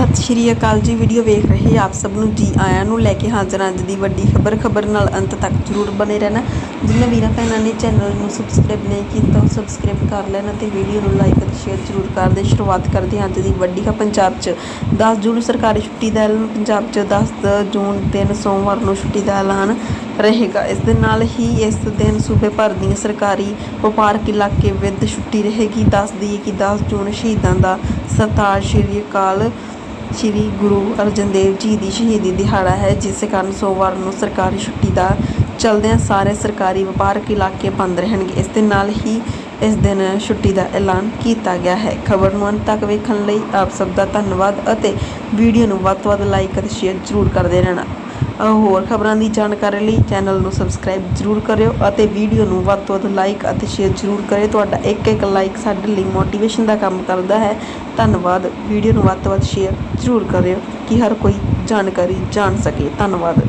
ਸਤਿ ਸ਼੍ਰੀ ਅਕਾਲ ਜੀ। ਵੀਡੀਓ ਵੇਖ ਰਹੇ ਆਪ ਸਭ ਨੂੰ ਜੀ ਆਇਆਂ ਨੂੰ ਲੈ ਕੇ ਹਾਜ਼ਰ ਅੱਜ ਦੀ ਵੱਡੀ ਖਬਰ। ਖਬਰ ਨਾਲ ਅੰਤ ਤੱਕ ਜਰੂਰ ਬਨੇ ਰਹਿਣਾ। ਜਿਨ੍ਹਾਂ ਵੀਰਾਂ ਭੈਣਾਂ ਨੇ ਚੈਨਲ ਨੂੰ ਸਬਸਕ੍ਰਾਈਬ ਨਹੀਂ ਕੀਤਾ, ਉਹ ਸਬਸਕ੍ਰਾਈਬ ਕਰ ਲੈਣ ਅਤੇ ਵੀਡੀਓ ਨੂੰ ਲਾਈਕ ਅਤੇ ਸ਼ੇਅਰ ਜਰੂਰ ਕਰ ਦੇ। ਸ਼ੁਰੂਆਤ ਕਰਦੇ ਹਾਂ ਅੱਜ ਦੀ ਵੱਡੀ ਖਬਰ ਪੰਜਾਬ 'ਚ। 10 ਜੂਨ ਸਰਕਾਰੀ ਛੁੱਟੀ ਦਾ ਐਲਾਨ। ਪੰਜਾਬ 'ਚ 10 ਜੂਨ ਦਿਨ ਸੋਮਵਾਰ ਨੂੰ ਛੁੱਟੀ ਦਾ ਐਲਾਨ ਰਹੇਗਾ। ਇਸ ਦੇ ਨਾਲ ਹੀ ਇਸ ਦਿਨ ਸੂਬੇ ਭਰ ਦੀਆਂ ਸਰਕਾਰੀ ਵਪਾਰਕ ਇਲਾਕੇ ਵਿੱਚ ਛੁੱਟੀ ਰਹੇਗੀ। ਦੱਸ ਦਈਏ ਕਿ 10 ਜੂਨ ਸ਼ਹੀਦਾਂ ਦਾ ਸਰਤਾਜ ਸ਼੍ਰੀ ਅਕਾਲ ਸ਼੍ਰੀ ਗੁਰੂ ਅਰਜਨ ਦੇਵ ਜੀ ਦੀ ਸ਼ਹੀਦੀ ਦਿਹਾੜਾ ਹੈ, ਜਿਸ ਕਾਰਨ ਸੋਮਵਾਰ ਨੂੰ ਸਰਕਾਰੀ ਛੁੱਟੀ ਦਾ ਚਲਦਿਆਂ ਸਾਰੇ ਸਰਕਾਰੀ ਵਪਾਰਕ ਇਲਾਕੇ ਬੰਦ ਰਹਿਣਗੇ। ਇਸ ਦੇ ਨਾਲ ਹੀ ਇਸ ਦਿਨ ਛੁੱਟੀ ਦਾ ਐਲਾਨ ਕੀਤਾ ਗਿਆ ਹੈ। ਖਬਰ ਨੂੰ ਅੰਤ ਤੱਕ ਵੇਖਣ ਲਈ ਆਪ ਸਭ ਦਾ ਧੰਨਵਾਦ ਅਤੇ ਵੀਡੀਓ ਨੂੰ ਵੱਧ ਤੋਂ ਵੱਧ ਲਾਈਕ ਅਤੇ ਸ਼ੇਅਰ ਜ਼ਰੂਰ ਕਰਦੇ ਰਹਿਣਾ। ਹੋਰ ਖਬਰਾਂ ਦੀ ਜਾਣਕਾਰੀ ਲਈ ਚੈਨਲ ਨੂੰ ਸਬਸਕ੍ਰਾਈਬ ਜ਼ਰੂਰ ਕਰਿਓ ਅਤੇ ਵੀਡੀਓ ਨੂੰ ਵੱਧ ਤੋਂ ਵੱਧ ਲਾਈਕ ਅਤੇ ਸ਼ੇਅਰ ਜ਼ਰੂਰ ਕਰਿਓ। ਤੁਹਾਡਾ ਇੱਕ ਇੱਕ ਲਾਈਕ ਸਾਡੇ ਲਈ ਮੋਟੀਵੇਸ਼ਨ ਦਾ ਕੰਮ ਕਰਦਾ ਹੈ। ਧੰਨਵਾਦ। ਵੀਡੀਓ ਨੂੰ ਵੱਧ ਤੋਂ ਵੱਧ ਸ਼ੇਅਰ ਜ਼ਰੂਰ ਕਰਿਓ ਕਿ ਹਰ ਕੋਈ ਜਾਣਕਾਰੀ ਜਾਣ ਸਕੇ। ਧੰਨਵਾਦ।